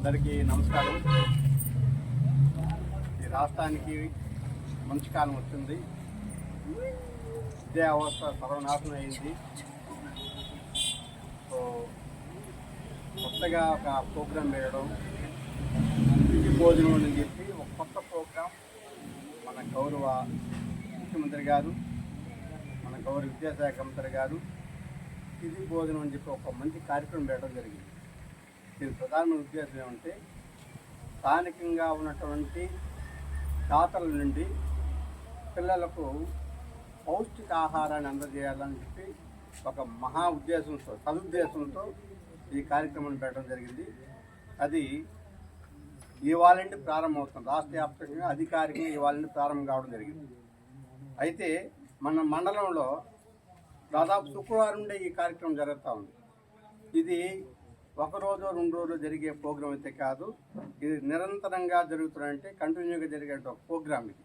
అందరికీ నమస్కారం. ఈ రాష్ట్రానికి మంచి కాలం వచ్చింది. విద్యా వ్యవస్థ సర్వనాశనం అయింది. సో కొత్తగా ఒక ప్రోగ్రాం వేయడం ఇంటి భోజనం అని చెప్పి ఒక కొత్త ప్రోగ్రాం మన గౌరవ ముఖ్యమంత్రి గారు మన గౌరవ విద్యాశాఖ మంత్రి గారు ఇది భోజనం అని చెప్పి ఒక మంచి కార్యక్రమం వేయడం జరిగింది. దీని ప్రధాన ఉద్దేశం ఏమంటే స్థానికంగా ఉన్నటువంటి దాతల నుండి పిల్లలకు పౌష్టిక ఆహారాన్ని అందజేయాలని చెప్పి ఒక మహా ఉద్దేశంతో సదుద్దేశంతో ఈ కార్యక్రమం పెట్టడం జరిగింది. అది ఇవాళ నుండి ప్రారంభమవుతుంది. రాష్ట్ర వ్యాప్తంగా అధికారికంగా ఇవాళ నుండి ప్రారంభం కావడం జరిగింది. అయితే మన మండలంలో దాదాపు శుక్రవారం నుండే ఈ కార్యక్రమం జరుగుతూ ఉంది. ఇది ఒకరోజు రెండు రోజులు జరిగే ప్రోగ్రాం అయితే కాదు. ఇది నిరంతరంగా జరుగుతుందంటే కంటిన్యూగా జరిగే ఒక ప్రోగ్రాం ఇది.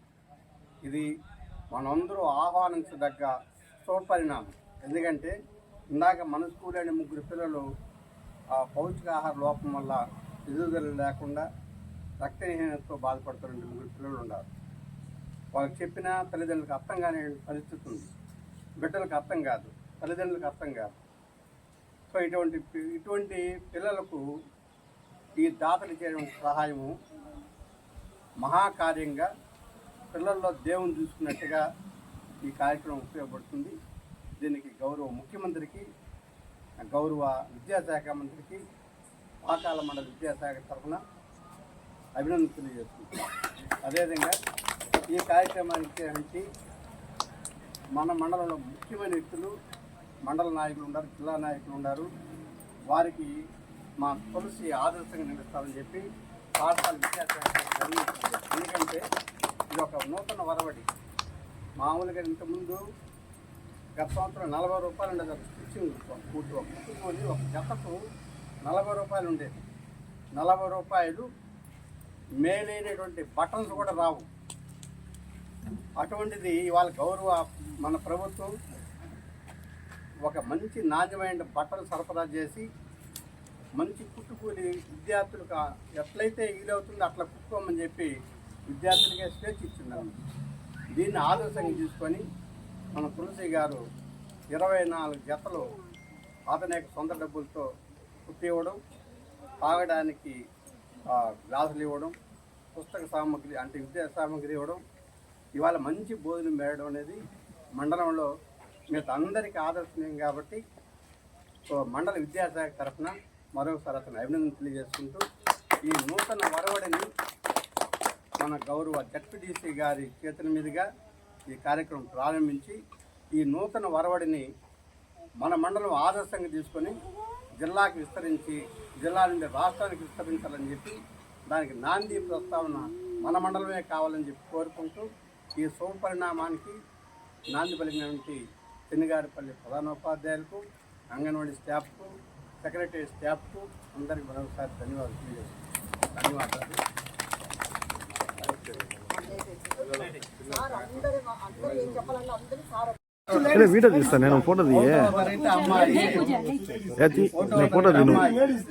ఇది మనందరూ ఆహ్వానించదగ్గ సుపరిణామం ఎందుకంటే ఇందాక మన స్కూల్ అనే ముగ్గురు పిల్లలు ఆ పౌష్టికాహార లోపం వల్ల ఎదుగుదల లేకుండా రక్తహీనతతో బాధపడుతున్న ముగ్గురు పిల్లలు ఉన్నారు. వాళ్ళకి చెప్పినా తల్లిదండ్రులకు అర్థం కాని పరిస్థితి ఉంది. బిడ్డలకు అర్థం కాదు. తల్లిదండ్రులకు అర్థం కాదు. సో ఇటువంటి ఇటువంటి పిల్లలకు ఈ దాతలు చేయడం సహాయము మహాకార్యంగా పిల్లల్లో దేవుని చూసుకున్నట్టుగా ఈ కార్యక్రమం ఉపయోగపడుతుంది. దీనికి గౌరవ ముఖ్యమంత్రికి గౌరవ విద్యాశాఖ మంత్రికి పాకాల మండల విద్యాశాఖ తరఫున అభినందన తెలియజేస్తున్నాం అదేవిధంగా ఈ కార్యక్రమానికి మన మండలంలో ముఖ్యమైన వ్యక్తులు మండల నాయకులు ఉన్నారు జిల్లా నాయకులు ఉన్నారు వారికి మా తులసి ఆదర్శంగా నిలుస్తారని చెప్పి పాఠశాల విద్యాశాఖ ఎందుకంటే ఇది ఒక నూతన వరవడి. మామూలుగా ఇంతకుముందు గత సంవత్సరం నలభై రూపాయలు ఉండేది. ఒక స్టిచ్చింగ్ కూర్చు ఒక కుట్టుకొని ఒక జతకు నలభై రూపాయలు ఉండేది. నలభై రూపాయలు మేలైనటువంటి బటన్స్ కూడా రావు. అటువంటిది ఇవాళ గౌరవ మన ప్రభుత్వం ఒక మంచి నాణ్యమైన బట్టలు సరఫరా చేసి మంచి కుట్టుకూలి విద్యార్థులకు ఎట్లయితే వీలవుతుందో అట్లా కుట్టుకోమని చెప్పి విద్యార్థులకే స్వేచ్ఛ ఇచ్చింది దీన్ని ఆదర్శంగా తీసుకొని మన తులసి గారు ఇరవై నాలుగు జతలు అతని యొక్క సొంత డబ్బులతో కుట్టివ్వడం తాగడానికి గ్లాసులు ఇవ్వడం పుస్తక సామాగ్రి అంటే విద్యా సామాగ్రి ఇవ్వడం ఇవాళ మంచి భోజనం వేయడం అనేది మండలంలో మిగతా అందరికీ ఆదర్శనీయం కాబట్టి మండల విద్యాశాఖ తరఫున మరొకసారి అతను అభినందన తెలియజేసుకుంటూ ఈ నూతన వరవడిని మన గౌరవ జడ్పీటీసీ గారి చేతుల మీదుగా ఈ కార్యక్రమం ప్రారంభించి ఈ నూతన వరవడిని మన మండలం ఆదర్శంగా తీసుకొని జిల్లాకు విస్తరించి జిల్లా నుండి రాష్ట్రానికి విస్తరించాలని చెప్పి దానికి నాంది ప్రస్తావన మన మండలమే కావాలని చెప్పి కోరుకుంటూ ఈ శుభపరిణామానికి నాంది పలికినటువంటి తిన్నగారిపల్లి ప్రధానోపాధ్యాయులకు అంగన్వాడీ స్టాఫ్కు సెక్రటరీ స్టాఫ్కు అందరికి మరొకసారి ధన్యవాదాలు తెలియజేస్తాను ధన్యవాదాలు இல்லை வீடியோ தீஸ்தான் நான் போட்டது ஏத்தி நான் போட்டது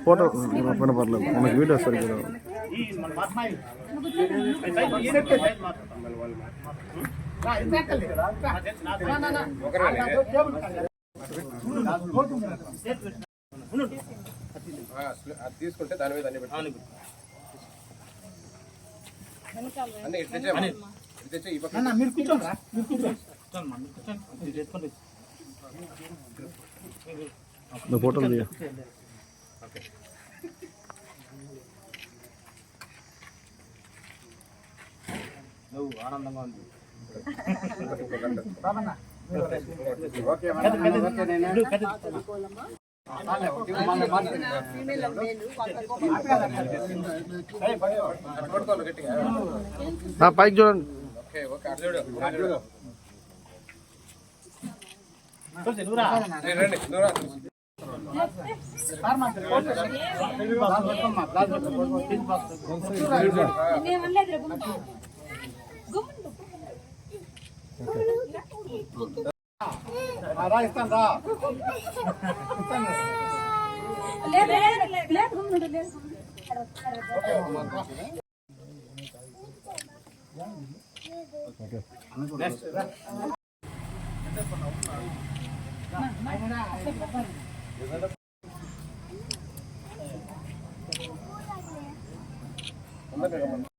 போட்டோ பண்ண பரல உனக்கு వీడియో సరిగ్గా తీసుకుంటే దాని మీద అన్ని తీయ. Okay madam. ఓకే పైకి చూడండి. రండి, రండి నువ్వు రా. ఆ, రా ఇస్తాను